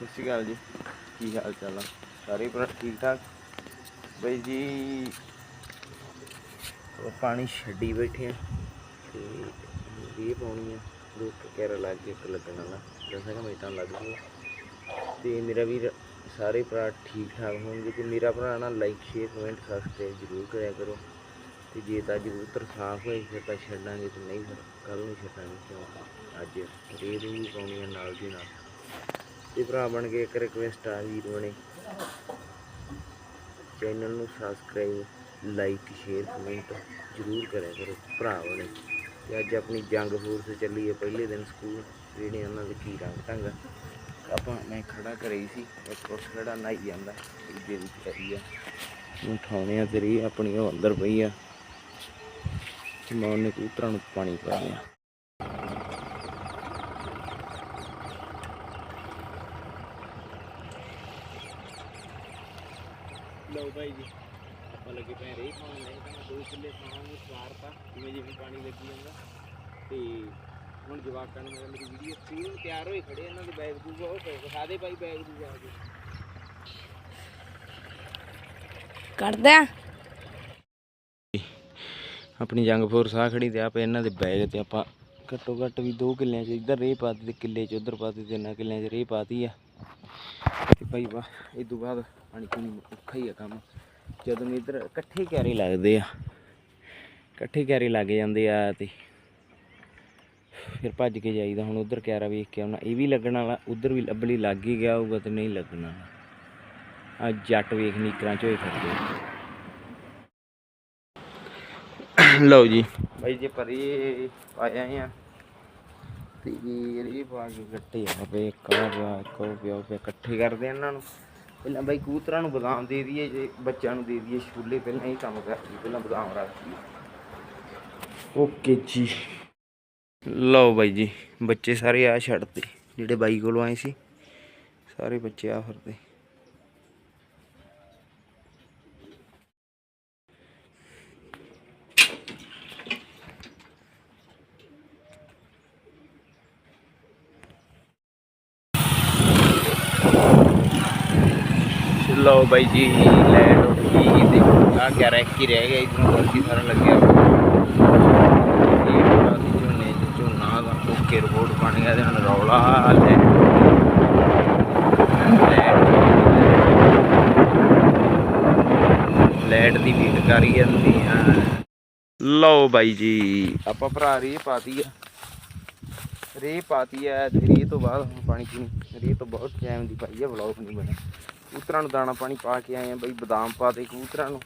ਸਤਿ ਸ਼੍ਰੀ ਅਕਾਲ ਜੀ। ਕੀ ਹਾਲ ਚਾਲ ਆ? ਸਾਰੇ ਭਰਾ ਠੀਕ ਠਾਕ? ਬਈ ਜੀ ਉਹ ਪਾਣੀ ਛੱਡੀ ਬੈਠੇ ਆ ਤੇ ਇਹ ਪਾਉਣੀ ਆ। ਦੋ ਕੈਰਾ ਲੱਗ ਕੇ ਇੱਕ ਲੱਗਣ ਵਾਲਾ। ਦੱਸਾਂ ਕਿ ਮਿੰਟਾਂ ਲੱਗ ਜੂਗਾ ਤੇ ਮੇਰਾ ਵੀਰ, ਸਾਰੇ ਭਰਾ ਠੀਕ ਠਾਕ ਹੋਣਗੇ ਤੇ ਮੇਰਾ ਭਰਾ ਨਾ ਲਾਈਕ ਸ਼ੇਅਰ ਕਮੈਂਟ ਸਬਸਕ੍ਰਾਈਬ ਜ਼ਰੂਰ ਕਰਿਆ ਕਰੋ। ਤੇ ਜੇ ਤਾਂ ਕਬੂਤਰ ਸਾਫ਼ ਹੋਏ, ਫਿਰ ਤਾਂ ਛੱਡਾਂਗੇ ਤੇ ਨਹੀਂ ਫਿਰ ਕੱਲ ਨੂੰ ਛੱਡਾਂਗੇ ਕਿਉਂ? ਅੱਜ ਰੇਹ ਵੀ ਪਾਉਣੀ ਆ ਨਾਲ ਦੀ ਨਾਲ। ਤੇ ਭਰਾ ਬਣ ਕੇ ਇੱਕ ਰਿਕਵੈਸਟ ਆ ਵੀਰ ਬਣੇ ਚੈਨਲ ਨੂੰ ਸਬਸਕ੍ਰਾਈਬ ਲਾਈਕ ਸ਼ੇਅਰ ਕਮੈਂਟ ਜ਼ਰੂਰ ਕਰਿਆ ਕਰੋ ਭਰਾ ਬਣੇ ਤੇ ਅੱਜ ਆਪਣੀ ਜੰਗ ਫੋਰਸ ਚੱਲੀ ਹੈ, ਪਹਿਲੇ ਦਿਨ ਸਕੂਲ ਜਿਹੜੇ ਉਹਨਾਂ ਦੇ ਕੀ ਰੰਗ ਢੰਗ ਆਪਾਂ, ਮੈਂ ਖੜਾ ਕਰੀ ਸੀ ਇੱਕ ਉਸ ਖੜਾ ਨਾਈ ਜਾਂਦਾ ਇਹਦੇ ਵਿੱਚ ਕਰੀ ਆ। ਉਠਾਉਣੇ ਆ ਤੇਰੀ ਆਪਣੀ ਉਹ ਅੰਦਰ ਪਈ ਆ। ਤੇ ਮੈਂ ਉਹਨੇ ਕਬੂਤਰਾਂ ਨੂੰ ਪਾਣੀ ਪਾਇਆ ਲਓ ਭਾਈ ਜੀ। ਆਪਾਂ ਲੱਗੇ ਪਏ ਰੇ ਪਾਉਣ ਨਹੀਂ ਤਾਂ ਮੈਂ ਦੋ ਕਿੱਲੇ ਥਾਂ ਨੂੰ ਸਵਾਰਤਾ ਜਿਵੇਂ ਜਿਵੇਂ ਪਾਣੀ ਲੱਗੀ ਜਾਂਦਾ। ਤੇ ਹੁਣ ਜਵਾਕਾਂ ਨੂੰ ਮੇਰੀ ਵੀਡੀਓ ਸਕੂਲ ਤਿਆਰ ਹੋਏ ਖੜੇ ਇਹਨਾਂ ਦੇ ਬੈਗ ਦੂਗਾ ਉਹ ਪਏ ਦਿਖਾ ਦੇ ਭਾਈ ਬੈਗ ਦੂਗਾ ਆ ਕੇ। ਕੱਢਦੇ ਆ। ਆਪਣੀ ਜੰਗ ਫੋਰਸ ਆ ਖੜੀ ਤੇ ਆਪੇ ਇਹਨਾਂ ਦੇ ਬੈਗ ਤੇ ਆਪਾਂ ਘੱਟੋ ਘੱਟ ਵੀ 2 ਕਿੱਲਿਆਂ 'ਚ ਇੱਧਰ ਰੇਹ ਪਾਤੀ ਤੇ ਕਿੱਲੇ 'ਚ ਉੱਧਰ ਪਾਤੀ ਤੇ ਇਹਨਾਂ ਕਿੱਲਿਆਂ 'ਚ ਰੇਹ ਪਾਤੀ ਆ। ਤੇ ਭਾਈ ਵਾਹ ਇਹ ਤੋਂ ਬਾਅਦ ਪਾਣੀ ਔਖਾ ਹੀ ਆ ਕੰਮ। ਜਦੋਂ ਵੀ ਇੱਧਰ ਇਕੱਠੇ ਕਿਆਰੇ ਲੱਗਦੇ ਆ, ਇਕੱਠੇ ਕਿਆਰੇ ਲੱਗ ਜਾਂਦੇ ਆ ਤੇ ਫਿਰ ਭੱਜ ਕੇ ਜਾਈਦਾ। ਹੁਣ ਉਧਰ ਕਿਆਰਾ ਵੇਖ ਕੇ ਆਉਣਾ, ਇਹ ਵੀ ਲੱਗਣ ਵਾਲਾ ਉਧਰ ਵੀ ਲੱਭਲੀ ਲੱਗ ਹੀ ਗਿਆ ਹੋਊਗਾ ਤੇ ਨਹੀਂ ਲੱਗਣਾ ਆ ਜੱਟ ਵੇਖ ਨੀਕਰਾਂ ਚ ਹੋਏ ਫਿਰਦੇ ਲਓ ਜੀ ਭਾਈ ਜੇ ਪਰੇ ਪਾਇਆ ਆ। ਤੇ ਇਹ ਪਾ ਕੇ ਗੱਟੇ ਆ ਪਏ ਕਾ ਪਿਆ ਕੋ ਪਿਆ ਪਿਆ ਇਕੱਠੇ ਕਰਦੇ ਆ ਇਹਨਾਂ ਨੂੰ। ਪਹਿਲਾਂ ਬਾਈ ਕਬੂਤਰਾਂ ਨੂੰ ਬਦਾਮ ਦੇ ਦਈਏ ਜੇ ਬੱਚਿਆਂ ਨੂੰ ਦੇ ਦਈਏ ਛੋਲੇ ਪਹਿਲਾਂ ਹੀ ਕੰਮ ਕਰਦੀ ਪਹਿਲਾਂ ਬਦਾਮ ਰੱਖ ਦਈਏ। ਓਕੇ ਜੀ। ਲਓ ਬਾਈ ਜੀ ਬੱਚੇ ਸਾਰੇ ਆ ਛੱਡਤੇ ਜਿਹੜੇ ਬਾਈ ਕੋਲੋਂ ਆਏ ਸੀ ਸਾਰੇ ਬੱਚੇ ਆ ਫਿਰਦੇ। ਲਓ ਬਾਈ ਜੀ, ਲੈਟ ਉੱਠ ਗਈ। ਤੇ ਆ ਗਿਆ ਰਹਿ ਰਹਿ ਗਿਆ ਇਧਰੋਂ ਬਾਕੀ ਸਾਰਾ ਲੱਗਿਆ ਝੋਨੇ ਝੋਨਾ ਦਾ ਓਕੇ ਰਿਪੋਰਟ ਬਣ ਗਿਆ ਤੇ ਹੁਣ ਰੌਲਾ ਲੈ ਲੈਟ ਦੀ ਵੀਟ ਕਰੀ ਜਾਂਦੀ ਆ। ਲਓ ਬਾਈ ਜੀ, ਆਪਾਂ ਭਰਾ ਰੇ ਪਾਤੀ ਆ। ਰੇ ਪਾਤੀ ਆ ਰੇ ਤੋਂ ਬਾਅਦ ਪਾਣੀ ਪੀਣੀ। ਰੇ ਤੋਂ ਬਹੁਤ ਟਾਈਮ ਦੀ ਪਾਈ ਆ ਵਲੌਗ ਨਹੀਂ ਬਣਿਆ। ਕਬੂਤਰਾਂ ਨੂੰ ਦਾਣਾ ਪਾਣੀ ਪਾ ਕੇ ਆਏ ਆ ਬਈ, ਬਦਾਮ ਪਾ ਦੇ ਕਬੂਤਰਾਂ ਨੂੰ।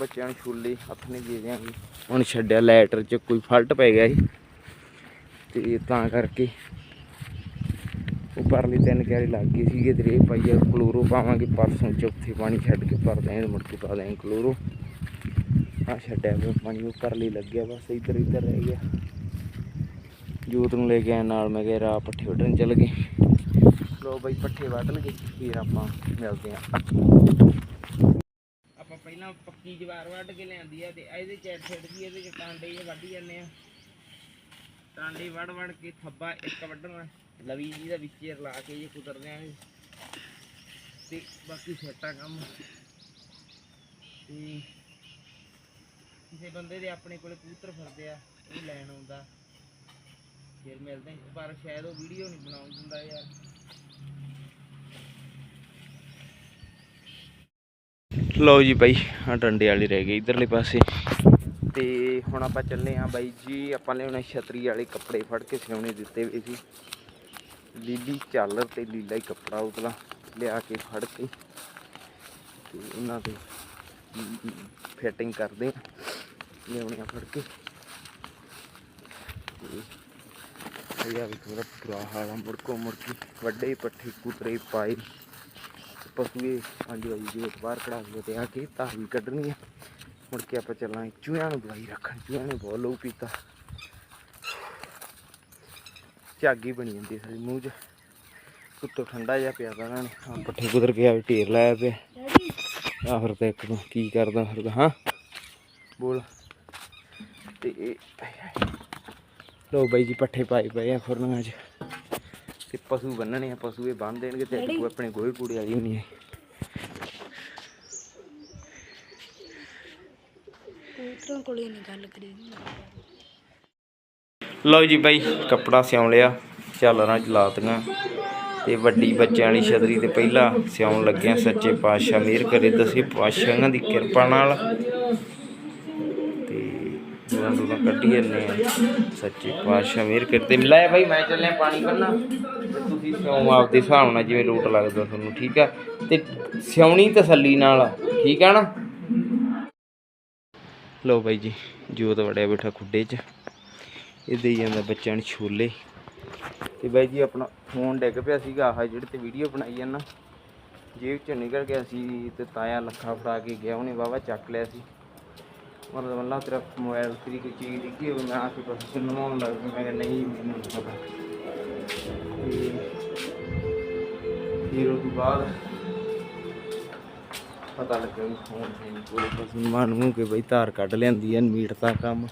ਬੱਚਿਆਂ ਨੂੰ ਛੋਲੇ ਹੱਥ ਨੇ ਦੇ ਦਿਆਂਗੇ। ਹੁਣ ਛੱਡਿਆ ਲੈਟਰ 'ਚ, ਕੋਈ ਫਲਟ ਪੈ ਗਿਆ ਸੀ। ਤੇ ਤਾਂ ਕਰਕੇ ਉਹ ਪਰਲੀ ਤਿੰਨ ਕਿਆਰੇ ਲੱਗ ਗਏ ਸੀਗੇ ਤੇ ਰੇ ਪਾਈਆ ਕਲੋਰੋ ਪਾਵਾਂਗੇ ਪਰਸੋਂ ਚੌਥੇ ਪਾਣੀ ਛੱਡ ਕੇ ਭਰ ਦਾਂਗੇ ਮੁੜ ਕੇ ਪਾ ਦਾਂਗੇ ਕਲੋਰੋ। ਆ ਛੱਡਿਆ ਪਿਆ ਪਾਣੀ ਉਹ ਪਰਲੀ ਲੱਗਿਆ ਬਸ ਇੱਧਰ ਇੱਧਰ ਰਹਿ ਗਿਆ। ਜੋਤ ਨੂੰ ਲੈ ਕੇ ਆਇਆ ਨਾਲ, ਮੈਂ ਕਿਹਾ ਰਾ ਪੱਠੇ ਵੱਢਣ ਚੱਲ ਗਏ। ਲੋ ਬਾਈ ਪੱਠੇ ਵੱਢ ਫਿਰ ਆਪਾਂ ਮਿਲਦੇ ਆਂ ਆਪਾਂ ਪਹਿਲਾਂ ਪੱਕੀ ਜਵਾਰ ਵੱਢ ਕੇ ਲਿਆਂਦੀ ਆ ਤੇ ਇਹਦੇ ਚ ਛੱਡ ਦੀ ਇਹਦੇ ਚ ਟਾਂਡੇ ਜੇ ਵੱਢ ਜਾਂਦੇ ਆ। ਟਾਂਡੇ ਵੱਢ ਵੱਢ ਕੇ ਥੱਬਾ ਇੱਕ ਵੱਢਣਾ, ਲਵੀ ਜੀ ਦਾ ਵਿੱਚ ਰਲਾ ਕੇ ਜੇ ਕੁਤਰ ਦਿਆਂਗੇ ਤੇ ਬਾਕੀ ਛੱਟਾ ਕੰਮ। ਤੇ ਕਿਸੇ ਬੰਦੇ ਦੇ ਆਪਣੇ ਕੋਲੇ ਕਬੂਤਰ ਫਿਰਦੇ ਆ, ਉਹ ਲੈਣ ਆਉਂਦਾ। ਫਿਰ ਮਿਲਦੇ ਪਰ ਸ਼ਾਇਦ ਉਹ ਵੀਡੀਓ ਨਹੀਂ ਬਣਾਉਣ ਦਿੰਦਾ ਯਾਰ। ਲਓ ਜੀ ਬਾਈ ਆ ਡੰਡੇ ਵਾਲੀ ਰਹਿ ਗਈ ਇਧਰਲੇ ਪਾਸੇ। ਤੇ ਹੁਣ ਆਪਾਂ ਚੱਲੇ ਆ ਬਾਈ ਜੀ, ਆਪਾਂ ਲਿਆਉਣੇ ਛਤਰੀ ਵਾਲੇ ਕੱਪੜੇ ਫੜ ਕੇ ਸਿਉਣੇ ਦਿੱਤੇ ਵੇ ਸੀ ਲੀਲੀ ਚਾਲਰ ਤੇ ਲੀਲਾ ਹੀ ਕੱਪੜਾ ਉਤਲਾ ਲਿਆ ਕੇ ਫੜ ਕੇ। ਤੇ ਉਹਨਾਂ ਤੇ ਫਿਟਿੰਗ ਕਰਦੇ ਆ, ਲਿਆਉਣੇ ਆ ਫੜ ਕੇ। ਤੇ ਇਹ ਆ ਵੀ ਥੋੜਾ ਬੁਰਾ ਹਾਲ ਆ ਮੁੜਕੋ ਮੁੜਕੀ ਵੱਡੇ ਪੱਠੇ ਕੁਤਰੇ ਪਾਏ। ਪਸ਼ੂਏ ਪੰਜ ਵਜੇ ਦੇ ਬਾਹਰ ਕਢਾ ਕੇ ਤੇ ਆ ਕੇ ਧਾਰ ਵੀ ਕੱਢਣੀ ਆ। ਮੁੜ ਕੇ ਆਪਾਂ ਚੱਲਾਂਗੇ, ਚੂਹਿਆਂ ਨੂੰ ਦਵਾਈ ਰੱਖਣ, ਚੂਹਿਆਂ ਨੇ ਬਹੁਤ ਲਹੂ ਪੀਤਾ। ਝਾਗੀ ਬਣੀ ਜਾਂਦੀ ਸਾਡੀ ਮੂੰਹ 'ਚ। ਉੱਤੋਂ ਠੰਡਾ ਜਿਹਾ ਪਿਆ ਤਾ ਇਹਨਾਂ ਨੇ। ਹਾਂ ਪੱਠੇ ਕੁਦਰ ਕੇ ਆ ਵੀ ਢੇਰ ਲਾਇਆ ਪਿਆ। ਆ ਫਿਰ ਤੇ ਇੱਕ ਨੂੰ ਕੀ ਕਰਦਾ ਫਿਰਦਾ ਹਾਂ? ਬੋਲ। ਤੇ ਲੋ ਬਾਈ ਜੀ, ਪੱਠੇ ਪਾਏ ਪਏ ਆ ਫੁਰਨਾਂ 'ਚ। ਤੇ ਪਸ਼ੂ ਬੰਨਣੇ ਆ ਪਸ਼ੂ ਇਹ ਬੰਨ ਦੇਣਗੇ ਤੇ ਅੱਗੇ ਆਪਣੇ ਗੋਹੇ ਕੂੜੇ ਆਈ ਹੋਣੀ ਹੈ ਕਬੂਤਰਾਂ ਕੋਲੇ ਨਹੀਂ ਗੱਲ ਕਰੀ ਲਓ ਜੀ ਬਾਈ ਕੱਪੜਾ ਸਿਉਂ ਲਿਆ ਝਾਲਰਾਂ ਚਲਾਤੀਆਂ ਤੇ ਵੱਡੀ ਬੱਚਿਆਂ ਵਾਲੀ ਛਤਰੀ ਤੇ ਪਹਿਲਾਂ ਸਿਉਣ ਲੱਗਿਆ ਸੱਚੇ ਪਾਤਸ਼ਾਹ ਮਿਹਰ ਕਰੇ ਦਸੇ ਪਾਤਸ਼ਾਹਾਂ ਦੀ ਕਿਰਪਾ ਨਾਲ। ਦੂਰਾਂ ਦੂਰਾਂ ਕੱਢੀ ਜਾਂਦੇ ਸੱਚੇ ਪਾਤਸ਼ਾਹ ਮਿਹਰ ਕਰੇ ਲੈ ਬਾਈ, ਮੈਂ ਚੱਲਿਆ ਪਾਣੀ ਭਰਨਾ। ਤੇ ਤੁਸੀਂ ਸਿਉਂ ਆਪਦੇ ਹਿਸਾਬ ਨਾਲ ਜਿਵੇਂ ਲੋਟ ਲੱਗਦਾ ਤੁਹਾਨੂੰ, ਠੀਕ ਆ? ਤੇ ਸਿਉਣੀ ਤਸੱਲੀ ਨਾਲ, ਠੀਕ ਆ ਨਾ? ਲਓ ਬਾਈ ਜੀ, ਜੋਤ ਵੜਿਆ ਬੈਠਾ ਖੁੱਡੇ 'ਚ। ਇਹ ਦੇਈ ਜਾਂਦਾ ਬੱਚਿਆਂ ਨੂੰ ਛੋਲੇ। ਤੇ ਬਾਈ ਜੀ, ਆਪਣਾ ਫੋਨ ਡਿੱਗ ਪਿਆ ਸੀਗਾ, ਆਹ ਜਿਹੜੇ ਤੇ ਵੀਡੀਓ ਬਣਾਈ ਜਾਂਦਾ ਜੇਬ ਚੋਂ ਨਿਕਲ ਗਿਆ ਸੀ ਤੇ ਤਾਇਆ ਲੱਖਾ ਫੜਾ ਕੇ ਗਿਆ, ਉਹਨੇ ਵਾਵਾ ਚੱਕ ਲਿਆ ਸੀ। ਮਤਲਬ ਅੱਲਾ ਤੇਰਾ ਮੋਬਾਈਲ ਤੇਰੀ ਕੋਈ ਚੀਜ਼ ਡਿੱਗੀ ਹੋਵੇ ਮੈਂ ਆ ਕੇ ਬਸ ਸੁਣਵਾਉਣ ਲੱਗ ਪਿਆ ਮੈਂ ਕਿਹਾ ਨਹੀਂ ਮੈਨੂੰ ਪਤਾ ਤੇ ਫਿਰ ਉਹ ਤੋਂ ਬਾਅਦ ਪਤਾ ਲੱਗਿਆ ਵੀ ਫੋਨ ਹੈ ਨਹੀਂ ਕੋਲੇ ਬਸ ਮਨ ਨੂੰ ਕਿ ਬਈ ਧਾਰ ਕੱਢ ਲੈਂਦੀ ਐ ਮੀਟ ਦਾ ਕੰਮ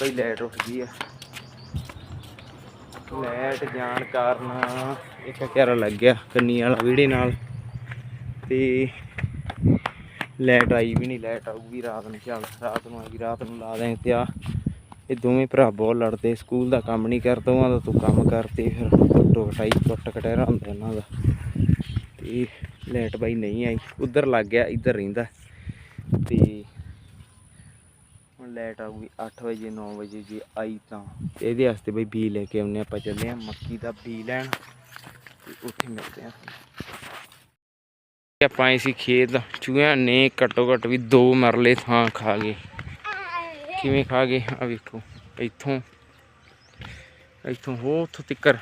ਬਈ ਲਾਈਟ ਉੱਠ ਗਈ ਆ ਲਾਈਟ ਜਾਣ ਕਾਰਨ ਇੱਕ ਘੇਰਾ ਲੱਗ ਗਿਆ ਕੰਨੀ ਵਾਲਾ ਵਿਹੜੇ ਨਾਲ ਤੇ ਲਾਈਟ ਆਈ ਵੀ ਨਹੀਂ ਲਾਈਟ ਆਊਗੀ ਰਾਤ ਨੂੰ, ਚੱਲ ਰਾਤ ਨੂੰ ਆਈ ਰਾਤ ਨੂੰ ਲਾ ਦੇਂ ਤੇ ਆ। ਇਹ ਦੋਵੇਂ ਭਰਾ ਬਹੁਤ ਲੜਦੇ, ਸਕੂਲ ਦਾ ਕੰਮ ਨਹੀਂ ਕਰਦਾ ਉਹਨਾਂ ਦਾ, ਤੂੰ ਕੰਮ ਕਰਤੇ ਫਿਰ ਟੁੱਟੋ ਕਟਾਈ ਟੁੱਟ ਕਟਹਿਰਾ ਹੁੰਦਾ ਉਹਨਾਂ ਦਾ। ਤੇ ਲਾਈਟ ਬਾਈ ਨਹੀਂ ਆਈ, ਉਧਰ ਲੱਗ ਗਿਆ, ਇੱਧਰ ਰਹਿੰਦਾ। ਤੇ ਹੁਣ ਲਾਈਟ ਆਊਗੀ 8 ਵਜੇ 9 ਵਜੇ ਜੇ ਆਈ ਤਾਂ। ਇਹਦੇ ਵਾਸਤੇ ਬਈ ਬੀ ਲੈ ਕੇ ਆਉਨੇ ਆਪਾਂ ਚੱਲੇ ਆ ਮੱਕੀ ਦਾ ਬੀ ਲੈਣ ਉੱਥੇ ਮਿਲਦੇ ਆ ਆਪਾਂ ਆਏ ਸੀ ਖੇਤ। ਚੂਹਿਆਂ ਨੇ ਘੱਟੋ ਘੱਟ ਵੀ ਦੋ ਮਰਲੇ ਥਾਂ ਖਾ ਗਏ। ਕਿਵੇਂ ਖਾ ਗਏ? ਆ ਵੇਖੋ, ਇੱਥੋਂ ਇੱਥੋਂ ਹੋ ਉੱਥੋਂ ਤਿੱਕਰ।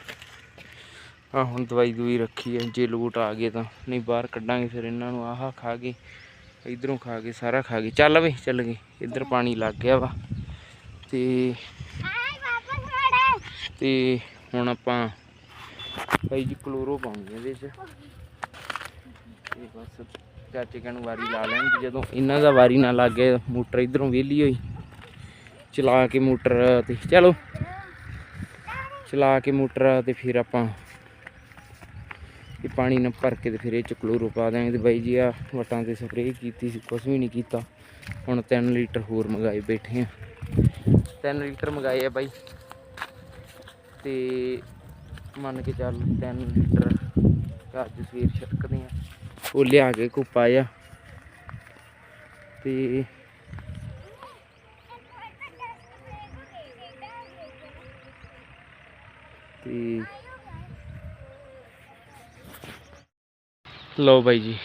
ਆ ਹੁਣ ਦਵਾਈ ਦੂਈ ਰੱਖੀ ਹੈ ਜੇ ਲੋਟ ਆ ਗਏ ਤਾਂ। ਨਹੀਂ ਬਾਹਰ ਕੱਢਾਂਗੇ ਫਿਰ ਇਹਨਾਂ ਨੂੰ। ਆਹ ਖਾ ਗਏ, ਇਧਰੋਂ ਖਾ ਗਏ, ਸਾਰਾ ਖਾ ਗਏ। ਚੱਲ ਵੇ ਚੱਲ ਗਏ। ਇੱਧਰ ਪਾਣੀ ਲੱਗ ਗਿਆ ਵਾ। ਤੇ ਤੇ ਹੁਣ ਆਪਾਂ ਭਾਈ ਜੀ ਕਲੋਰੋ ਪਾਉਣੀ ਇਹਦੇ ਚ। ਤੇ ਬਸ ਚਾਚੇ ਕਣ ਵਾਰੀ ਲਾ ਲੈਣਗੇ ਜਦੋਂ ਇਹਨਾਂ ਦਾ ਵਾਰੀ ਨਾ ਲੱਗੇ, ਮੋਟਰ ਇਧਰੋਂ ਵਿਹਲੀ ਹੋਈ। ਚਲਾ ਕੇ ਮੋਟਰ ਤੇ ਚਲੋ। ਚਲਾ ਕੇ ਮੋਟਰ ਤੇ ਫਿਰ ਆਪਾਂ ਇਹ ਪਾਣੀ ਨਾਲ ਭਰ ਕੇ ਤੇ ਫਿਰ ਇਹ ਚ ਕਲੋਰੋ ਪਾ ਦਿਆਂਗੇ ਤੇ ਬਾਈ ਜੀ ਆ ਵਟਾਂ ਤੇ ਸਪਰੇਅ ਕੀਤੀ ਸੀ ਕੁਝ ਵੀ ਨਹੀਂ ਕੀਤਾ। ਹੁਣ 3 ਲੀਟਰ ਹੋਰ ਮੰਗਾਏ ਬੈਠੇ ਆ। 3 ਲੀਟਰ ਮੰਗਾਏ ਆ ਬਾਈ। ਤੇ ਮੰਨ ਕੇ ਚੱਲ 3 ਲੀਟਰ ਅੱਜ ਸਵੇਰ ਛਿੜਕਦੇ ਆ। ਉਹ ਲਿਆ ਕੇ ਕੁੱਪਾ ਆ ਤੇ ਤੇ ਲਓ ਬਾਈ ਜੀ,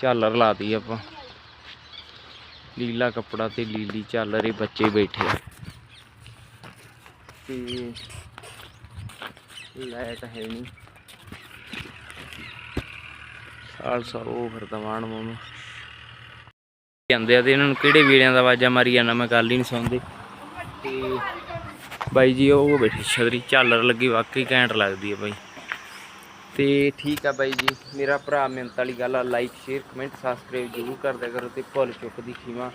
ਝਾਲਰ ਲਾਤੀ ਆਪਾਂ। ਲੀਲਾ ਕੱਪੜਾ ਤੇ ਲੀਲੀ ਝਾਲਰ ਇਹ ਬੱਚੇ ਬੈਠੇ ਆ। ਤੇ ਲਾਈਟ ਹੈ ਨਹੀਂ। ਸਾਲ ਉਹ ਫਿਰਦਾ ਵਾਣ ਮੋਨੂੰ ਜਾਂਦੇ ਆ ਤੇ ਇਹਨਾਂ ਨੂੰ ਕਿਹੜੇ ਵੇਲਿਆਂ ਦਾ ਆਵਾਜ਼ਾਂ ਮਾਰੀ ਜਾਂਦਾ, ਮੈਂ ਗੱਲ ਹੀ ਨਹੀਂ ਸੁਣਦੇ। ਤੇ ਬਾਈ ਜੀ, ਉਹ ਬੈਠੀ ਛਤਰੀ, ਝਾਲਰ ਲੱਗੀ, ਵਾਕਈ ਘੈਂਟ ਲੱਗਦੀ ਹੈ ਬਾਈ। ਤੇ ਠੀਕ ਆ ਬਾਈ ਜੀ, ਮੇਰਾ ਭਰਾ ਮਿਹਨਤ ਵਾਲੀ ਗੱਲ ਆ ਲਾਈਕ ਸ਼ੇਅਰ ਕਮੈਂਟ ਸਬਸਕ੍ਰਾਈਬ ਜ਼ਰੂਰ ਕਰਦਿਆ ਕਰੋ ਤੇ ਭੁੱਲ ਚੁੱਕ ਦੀ ਖੀਵਾ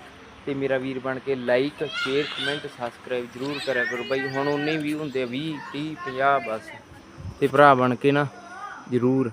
ਤੇ ਮੇਰਾ ਵੀਰ ਬਣ ਕੇ ਲਾਈਕ ਸ਼ੇਅਰ ਕਮੈਂਟ ਸਬਸਕ੍ਰਾਈਬ ਜ਼ਰੂਰ ਕਰਿਆ ਕਰੋ ਬਾਈ। ਹੁਣ ਉਨੇ ਵੀ ਹੁੰਦੇ ਆ 20 30 50 ਬਸ। ਤੇ ਭਰਾ ਬਣ ਕੇ ਨਾ, ਜ਼ਰੂਰ।